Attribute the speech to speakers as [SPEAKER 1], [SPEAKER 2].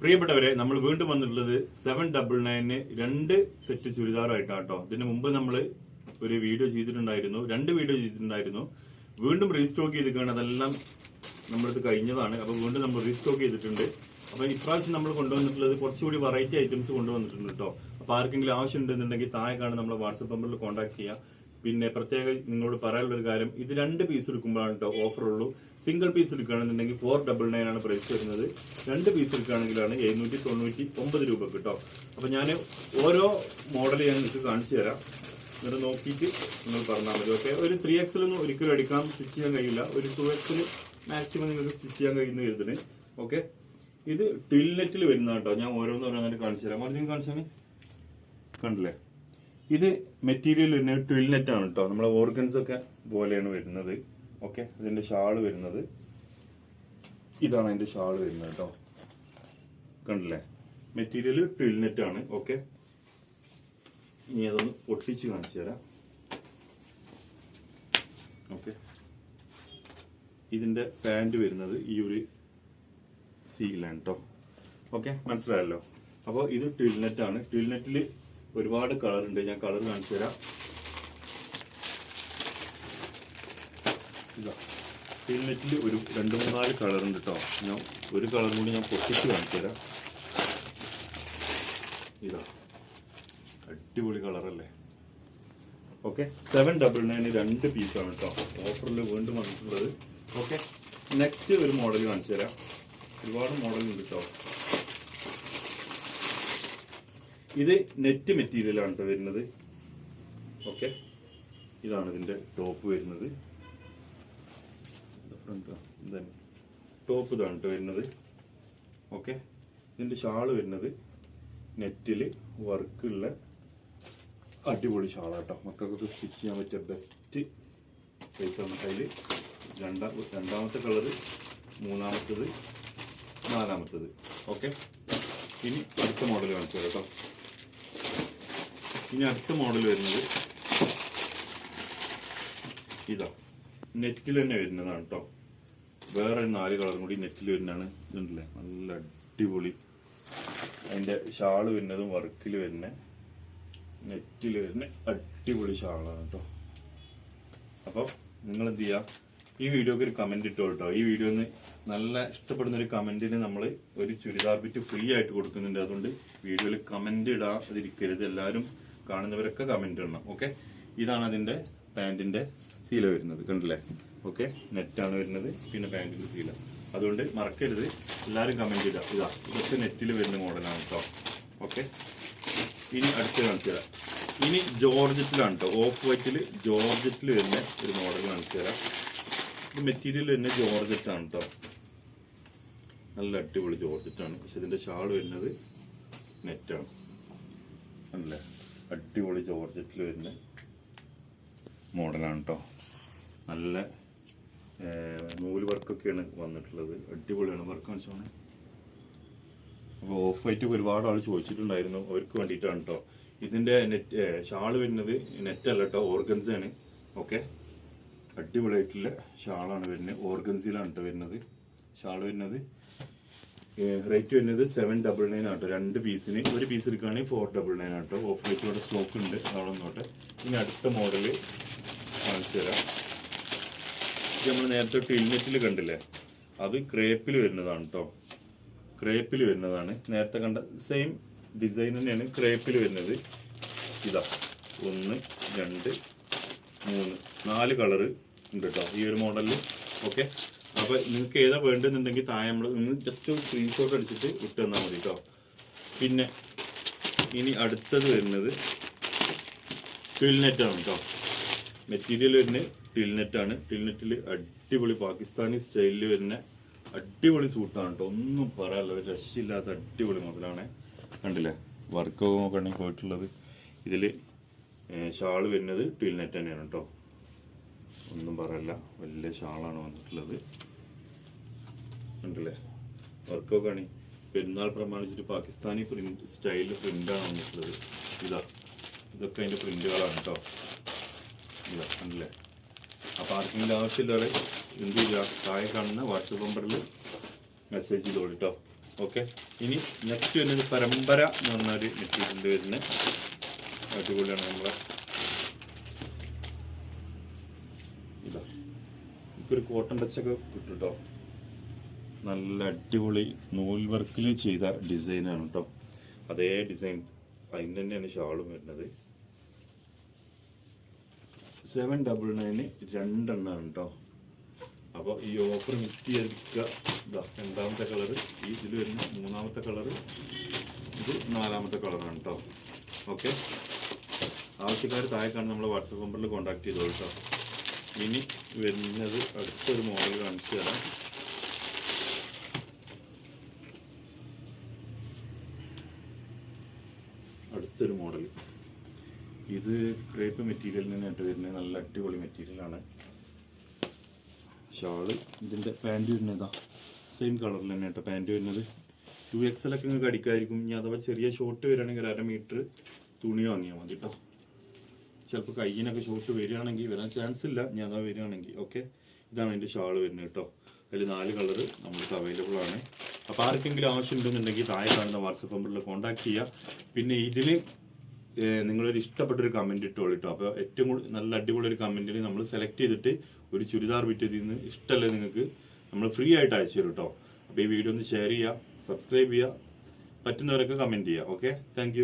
[SPEAKER 1] പ്രിയപ്പെട്ടവരെ നമ്മൾ വീണ്ടും വന്നിട്ടുള്ളത് സെവൻ ഡബിൾ നയന് രണ്ട് സെറ്റ് ചുരിദാറായിട്ടാണ് കേട്ടോ ഇതിന് മുമ്പ് നമ്മൾ ഒരു വീഡിയോ ചെയ്തിട്ടുണ്ടായിരുന്നു. രണ്ട് വീഡിയോ ചെയ്തിട്ടുണ്ടായിരുന്നു. വീണ്ടും റീസ്റ്റോക്ക് ചെയ്തിരിക്കുകയാണ്. അതെല്ലാം നമ്മളത് കഴിഞ്ഞതാണ്. അപ്പോൾ വീണ്ടും നമ്മൾ റീസ്റ്റോക്ക് ചെയ്തിട്ടുണ്ട്. അപ്പോൾ ഇപ്രാവശ്യം നമ്മൾ കൊണ്ടുവന്നിട്ടുള്ളത് കുറച്ചുകൂടി വെറൈറ്റി ഐറ്റംസ് കൊണ്ടുവന്നിട്ടുണ്ട് കേട്ടോ അപ്പോൾ ആർക്കെങ്കിലും ആവശ്യം ഉണ്ടെന്നുണ്ടെങ്കിൽ താഴെ കാണുന്ന നമ്മളെ വാട്സപ്പ് നമ്പറിൽ കോൺടാക്ട് ചെയ്യാം. പിന്നെ പ്രത്യേക നിങ്ങളോട് പറയാനുള്ളൊരു കാര്യം ഇത് രണ്ട് പീസ് എടുക്കുമ്പോഴാണ് കേട്ടോ ഓഫർ ഉള്ളൂ. സിംഗിൾ പീസ് എടുക്കുകയാണെന്നുണ്ടെങ്കിൽ ഫോർ ഡബിൾ നയൻ ആണ് പ്രൈസ് വരുന്നത്. രണ്ട് പീസ് എടുക്കുകയാണെങ്കിലാണ് എഴുന്നൂറ്റി തൊണ്ണൂറ്റി ഒമ്പത് രൂപ കിട്ടോ അപ്പോൾ ഞാൻ ഓരോ മോഡൽ ഞാൻ നിങ്ങൾക്ക് കാണിച്ചു തരാം. എന്നിട്ട് നോക്കിയിട്ട് നിങ്ങൾ പറഞ്ഞാൽ മതി ഓക്കെ ഒരു ത്രീ എക്സിലൊന്നും ഒരിക്കലും അടിക്കാൻ സ്റ്റിച്ച് ചെയ്യാൻ കഴിയില്ല. ഒരു ടു എക്സിൽ മാക്സിമം നിങ്ങൾക്ക് സ്റ്റിച്ച് ചെയ്യാൻ കഴിയുന്ന ഇതിന് ഓക്കെ ഇത് ടിൽനെറ്റിൽ വരുന്ന കേട്ടോ ഞാൻ ഓരോന്ന് ഓരോന്നായിട്ട് കാണിച്ചു തരാം. മറിച്ച് കാണിച്ചാൽ കണ്ടില്ലേ? ഇത് മെറ്റീരിയൽ വരുന്നത് ട്വിൽനെറ്റ് ആണ് കേട്ടോ നമ്മളെ ഓർഗൻസ് ഒക്കെ പോലെയാണ് വരുന്നത്. ഓക്കെ ഇതിന്റെ ഷാൾ വരുന്നത്. ഇതാണ് അതിന്റെ ഷാൾ വരുന്നത് കേട്ടോ കണ്ടില്ലേ? മെറ്റീരിയൽ ട്വിൽനെറ്റ് ആണ്. ഓക്കെ ഇനി അതൊന്ന് പൊട്ടിച്ച് കാണിച്ചു തരാം. ഓക്കെ ഇതിന്റെ പാന്റ് വരുന്നത് ഈ ഒരു സീലാണ് കേട്ടോ ഓക്കെ മനസ്സിലായല്ലോ? അപ്പോൾ ഇത് ട്വിൽനെറ്റ് ആണ്. ട്വിൽനെറ്റിൽ ഒരുപാട് കളർ ഉണ്ട്. ഞാൻ കളർ കാണിച്ചു തരാം. ട്വിൽനെറ്റിൽ ഒരു രണ്ട് മൂന്നാൽ കളർ ഉണ്ട് കേട്ടോ ഞാൻ ഒരു കളർ കൂടി ഞാൻ പൊട്ടിച്ച് കാണിച്ചു തരാം. ഇതാ. അടിപൊളി കളറല്ലേ ഓക്കെ സെവൻ ഡബിൾ നയന് രണ്ട് പീസാണ് കേട്ടോ ഓഫറിൽ വീണ്ടും വന്നിട്ടുള്ളത്. ഓക്കെ നെക്സ്റ്റ് ഒരു മോഡൽ കാണിച്ചു തരാം. ഒരുപാട് മോഡൽ ഉണ്ട് കേട്ടോ ഇത് നെറ്റ് മെറ്റീരിയലാണ് ഇപ്പോൾ വരുന്നത്. ഓക്കെ ഇതാണ് ഇതിന്റെ ടോപ്പ് വരുന്നത്. ടോപ്പ് ഇതാണ് കേട്ടോ വരുന്നത്. ഓക്കെ ഇതിന്റെ ഷാൾ വരുന്നത് നെറ്റിൽ വർക്കുള്ള അടിപൊളി ഷാളാട്ടോ മക്കൾക്കൊക്കെ സ്റ്റിച്ച് ചെയ്യാൻ പറ്റിയ ബെസ്റ്റ് പൈസ അതിൽ രണ്ടാ രണ്ടാമത്തെ കളറ് മൂന്നാമത്തത് നാലാമത്തത്. ഓക്കെ ഇനി അടുത്ത മോഡൽ കാണിച്ചു കേട്ടോ ഇനി അടുത്ത മോഡൽ വരുന്നത് ഇതാ. നെറ്റിൽ തന്നെ വരുന്നതാണ് കേട്ടോ വേറെ നാല് കളറും കൂടി നെറ്റിൽ വരുന്നതാണ്. ഇതുണ്ടല്ലേ? നല്ല അടിപൊളി. അതിന്റെ ഷാൾ വരുന്നതും വർക്കിൽ വരുന്ന നെറ്റിൽ വരുന്ന അടിപൊളി ഷാളാണ് കേട്ടോ അപ്പോൾ നിങ്ങൾ എന്ത് ചെയ്യുക ഈ വീഡിയോക്ക് ഒരു കമന്റ് ഇട്ടോ കേട്ടോ ഈ വീഡിയോന്ന് നല്ല ഇഷ്ടപ്പെടുന്ന ഒരു കമന്റിന് നമ്മൾ ഒരു ചുരിദാർ ബിറ്റ് ഫ്രീ ആയിട്ട് കൊടുക്കുന്നുണ്ട്. അതുകൊണ്ട് വീഡിയോയിൽ കമന്റ് ഇടാതിരിക്കരുത്. എല്ലാവരും കാണുന്നവരൊക്കെ കമന്റ് ഇടണം ഓക്കെ ഇതാണ് അതിന്റെ പാന്റിന്റെ സീല വരുന്നത് കണ്ടില്ലേ? ഓക്കെ നെറ്റാണ് വരുന്നത് പിന്നെ പാന്റിന്റെ സീല. അതുകൊണ്ട് മറക്കരുത് എല്ലാവരും കമന്റ് ഇടുക. ഇതാ ഇതൊക്കെ നെറ്റിൽ വരുന്ന മോഡലാണ് കേട്ടോ ഓക്കെ ഇനി അടുത്ത് കാണിച്ചു തരാം. ഇനി ജോർജറ്റിലാണ് കേട്ടോ ഓഫ് വൈറ്റിൽ ജോർജറ്റിൽ വരുന്ന ഒരു മോഡൽ കാണിച്ചു തരാം. ഇത് മെറ്റീരിയൽ വരുന്ന ജോർജറ്റാണ് കേട്ടോ നല്ല അടിപൊളി ജോർജറ്റാണ്. പക്ഷെ ഇതിന്റെ ഷാൾ വരുന്നത് നെറ്റാണ് അല്ലേ അടിപൊളി ജോർജറ്റിൽ വരുന്ന മോഡലാണ് കേട്ടോ നല്ല നൂൽ വർക്കൊക്കെയാണ് വന്നിട്ടുള്ളത്. അടിപൊളിയാണ് വർക്ക് മനസ്സിലാണ് അപ്പോൾ ഓഫ് വൈറ്റ് ഒരുപാട് ആൾ ചോദിച്ചിട്ടുണ്ടായിരുന്നു. അവർക്ക് വേണ്ടിയിട്ടാണ് കേട്ടോ ഇതിന്റെ നെറ്റ് ഷാൾ വരുന്നത് നെറ്റ് അല്ല കേട്ടോ ഓർഗൻസാണ് ഓക്കെ? അടിപൊളിയായിട്ടുള്ള ഷാളാണ് വരുന്നത്. ഓർഗൻസിലാണ് കേട്ടോ വരുന്നത്. ഷാൾ വരുന്നത്. റേറ്റ് വരുന്നത് സെവൻ ഡബിൾ നയൻ ആട്ടോ. രണ്ട് പീസിന് ഒരു പീസ് എടുക്കുകയാണെങ്കിൽ ഫോർ ഡബിൾ നയൻ ആട്ടോ. ഓഫ് വൈറ്റ് ഇവിടെ സ്റ്റോക്ക് ഉണ്ട്. അവിടെ നോട്ടെ ഇനി അടുത്ത മോഡൽ കാണിച്ചു തരാം. ഇത് നമ്മൾ നേരത്തെ ടിൽമെറ്റിൽ കണ്ടില്ലേ? അത് ക്രേപ്പിൽ വരുന്നതാണ് കേട്ടോ ക്രേപ്പിൽ വരുന്നതാണ്. നേരത്തെ കണ്ട സെയിം ഡിസൈൻ തന്നെയാണ് ക്രേപ്പിൽ വരുന്നത്. ഇതാ. ഒന്ന് രണ്ട് മൂന്ന്. നാല് കളറ് ഉണ്ട് കേട്ടോ ഈ ഒരു മോഡലിൽ ഓക്കെ അപ്പൊ നിങ്ങൾക്ക് ഏതാ വേണ്ടെന്നുണ്ടെങ്കിൽ താഴെ നമ്മൾ നിങ്ങൾ ജസ്റ്റ് ഒരു സ്ക്രീൻഷോട്ട് അടിച്ചിട്ട് ഇട്ട് തന്നാൽ മതി കേട്ടോ പിന്നെ ഇനി അടുത്തത് വരുന്നത് ടിൽനെറ്റ് ആണ് കേട്ടോ മെറ്റീരിയൽ വരുന്നത് ആണ്. ടിൽനെറ്റിൽ അടിപൊളി പാകിസ്ഥാനി സ്റ്റൈലിൽ വരുന്ന അടിപൊളി സൂട്ടാണ് കേട്ടോ ഒന്നും പറയാനുള്ള ഒരു അടിപൊളി മുതലാണ് കണ്ടില്ലേ? വർക്ക് നോക്കുകയാണെങ്കിൽ പോയിട്ടുള്ളത്. ഇതിൽ ഷാൾ വരുന്നത് ടിൽനെറ്റ് തന്നെയാണ് കേട്ടോ ഒന്നും പറയല്ല വലിയ ഷാളാണ് വന്നിട്ടുള്ളത്. കണ്ടില്ലേ വർക്കൊക്കെ ആണ്. പെരുന്നാൾ പ്രമാണിച്ചിട്ട് പാകിസ്ഥാനി പ്രിന്റ് സ്റ്റൈലിൽ പ്രിന്റാണ് വന്നിട്ടുള്ളത്. ഇതാ ഇതൊക്കെ അതിന്റെ പ്രിന്റുകളാണ് കേട്ടോ ഇതാ ഉണ്ടല്ലേ? അപ്പോൾ ആർക്കെങ്കിലും ആവശ്യമില്ലാതെ എന്ത് ചെയ്യുക? താഴെ കാണുന്ന വാട്സപ്പ് നമ്പറിൽ മെസ്സേജ് ചെയ്തോളൂ കേട്ടോ ഓക്കെ ഇനി നെക്സ്റ്റ് വരുന്നത് പരമ്പര എന്ന് പറഞ്ഞാൽ മെറ്റീരിയലിന്റെ വരുന്നത്. അടിപൊളിയാണ് നമ്മളെ. ഇതാ എനിക്കൊരു കോട്ടൺ ടച്ചൊക്കെ കിട്ടും കേട്ടോ നല്ല അടിപൊളി നൂൽ വർക്കിൽ ചെയ്ത ഡിസൈനാണ് കേട്ടോ അതേ ഡിസൈൻ. അതിന് തന്നെയാണ് ഷാളും വരുന്നത്. സെവൻ ഡബിൾ നയന് രണ്ടെണ്ണമാണ് കേട്ടോ അപ്പോൾ ഈ ഓഫർ മിക്സ് ചെയ്തിരിക്കുക. രണ്ടാമത്തെ കളറ്. ഈ ഇതിൽ വരുന്ന മൂന്നാമത്തെ കളറ്. ഇത് നാലാമത്തെ കളറാണ് കേട്ടോ ഓക്കെ? ആവശ്യക്കാർ താഴേക്കാണ് നമ്മൾ വാട്സപ്പ് നമ്പറിൽ കോൺടാക്ട് ചെയ്തോളൂ കേട്ടോ ഇനി വരുന്നത് അടുത്തൊരു മോഡൽ കാണിച്ചു തരാം. അടുത്തൊരു മോഡൽ ഇത് ക്രേപ്പ് മെറ്റീരിയലിന് തന്നെയായിട്ട് വരുന്നത് നല്ല അടിപൊളി മെറ്റീരിയലാണ് ഷാൾ ഇതിന്റെ പാന്റ് വരുന്നതാ. സെയിം കളറിൽ തന്നെ കേട്ടോ പാന്റ് വരുന്നത്. ടു എക്സ് ഒക്കെ നിങ്ങൾക്ക് അടിക്കായിരിക്കും ഇനി അഥവാ ചെറിയ ഷോർട്ട് വരികയാണെങ്കിൽ അര മീറ്റർ തുണി വാങ്ങിയാൽ മതി കേട്ടോ ചിലപ്പോൾ കയ്യിനൊക്കെ ഷോർട്ട് വരികയാണെങ്കിൽ വരാൻ ചാൻസ് ഇല്ല. ഞാൻ അതാ വരികയാണെങ്കിൽ ഓക്കെ ഇതാണ് അതിന്റെ ഷാൾ വരുന്നത് കേട്ടോ. അതിൽ നാല് കളർ നമ്മൾക്ക് അവൈലബിൾ ആണ്. അപ്പോൾ ആർക്കെങ്കിലും ആവശ്യമുണ്ടെന്നുണ്ടെങ്കിൽ താഴെ കാണുന്ന വാട്സപ്പ് നമ്പറിൽ കോൺടാക്ട് ചെയ്യുക പിന്നെ ഇതിൽ നിങ്ങളൊരു ഇഷ്ടപ്പെട്ടൊരു കമന്റ് ഇട്ടോളൂ കേട്ടോ. അപ്പോൾ ഏറ്റവും കൂടുതൽ നല്ല അടിപൊളി ഒരു കമന്റിൽ നമ്മൾ സെലക്ട് ചെയ്തിട്ട് ഒരു ചുരിദാർ വിറ്റതിൽ നിന്ന് ഇഷ്ടമല്ലേ നിങ്ങൾക്ക് നമ്മൾ ഫ്രീ ആയിട്ട് അയച്ചു തരും കേട്ടോ. അപ്പോൾ ഈ വീഡിയോ ഒന്ന് ഷെയർ ചെയ്യുക സബ്സ്ക്രൈബ് ചെയ്യുക പറ്റുന്നവരൊക്കെ കമന്റ് ചെയ്യുക ഓക്കെ താങ്ക്